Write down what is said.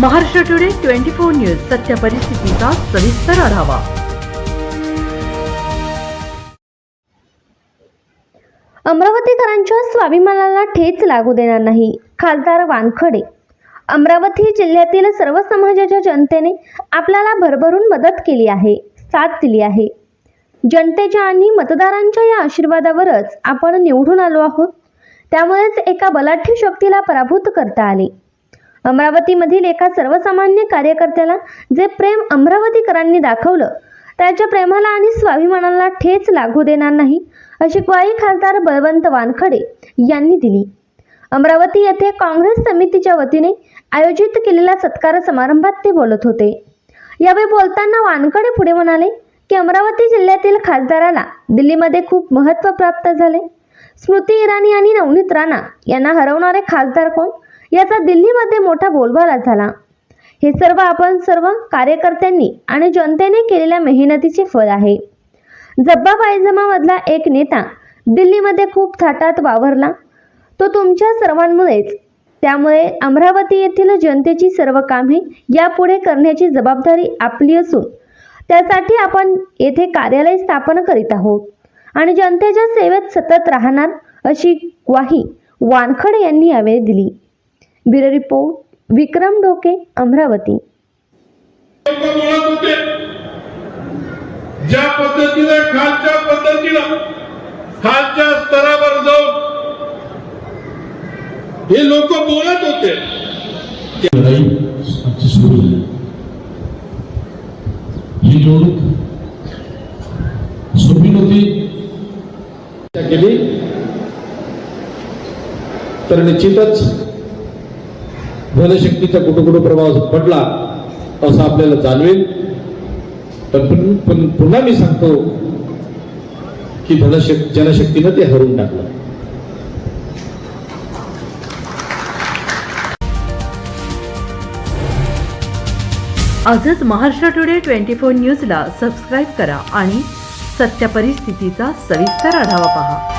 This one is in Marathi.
Maharashtra today twenty four news सत्य परिस्थितीचा सविस्तर आढावा. अमरावतीकरांच्या स्वाभिमानाला ठेच लागू देणार नाही खासदार वानखडे. अमरावती जिल्ह्यातील सर्व समाजाच्या जनतेने आपल्याला भरभरून मदत केली आहे साथ दिली आहे. जनतेच्या आणि मतदारांच्या या आशीर्वादावरच आपण निवडून आलो आहोत. त्यामुळेच एका बलाढ्य शक्तीला पराभूत करता आले. अमरावतीमधील एका सर्वसामान्य कार्यकर्त्याला जे प्रेम अमरावतीकरांनी दाखवलं त्याच्या प्रेमाला आणि स्वाभिमानाला ठेच लागू देणार नाही अशी ग्वाही खासदार बळवंत वानखडे यांनी दिली. अमरावती येथे काँग्रेस समितीच्या वतीने आयोजित केलेल्या सत्कार समारंभात ते बोलत होते. यावेळी बोलताना वानखडे पुढे म्हणाले की अमरावती जिल्ह्यातील खासदाराला दिल्लीमध्ये खूप महत्त्व प्राप्त झाले. स्मृती इराणी आणि नवनीत राणा यांना हरवणारे खासदार कोण? याचा दिल्लीमध्ये मोठा बोलबाला झाला. हे सर्व आपण सर्व कार्यकर्त्यांनी आणि जनतेने केलेल्या मेहनतीचे फळ आहे. जब्बा पायजमामधला एक नेता दिल्लीमध्ये खूप थाटात वावरला. तो तुमच्या सर्वांमुळेच. त्यामुळे अमरावती येथील जनतेची सर्व कामे यापुढे करण्याची जबाबदारी आपली असून त्यासाठी आपण येथे कार्यालय स्थापन करीत आहोत. आणि जनतेच्या सेवेत सतत राहणार अशी ग्वाही वानखडे यांनी यावेळी दिली. ब्युरो रिपोर्ट विक्रम डोके अमरावती. ज्या पद्धतीने खालच्या पद्धतीनं खालच्या स्तरावर जाऊन हे लोक बोलत होते. ही निवडणूक सोपी नव्हती. केली. तर निश्चितच धनशक्तीचा कुठं कुठं प्रभाव पडला असं आपल्याला जाणवेल. पण पुन्हा मी सांगतो की धनशक्ती जनशक्तीनं ते हरून टाकलं. आजच महाराष्ट्र टुडे ट्वेंटी फोर न्यूजला सबस्क्राईब करा आणि सत्य परिस्थितीचा सविस्तर आढावा पहा.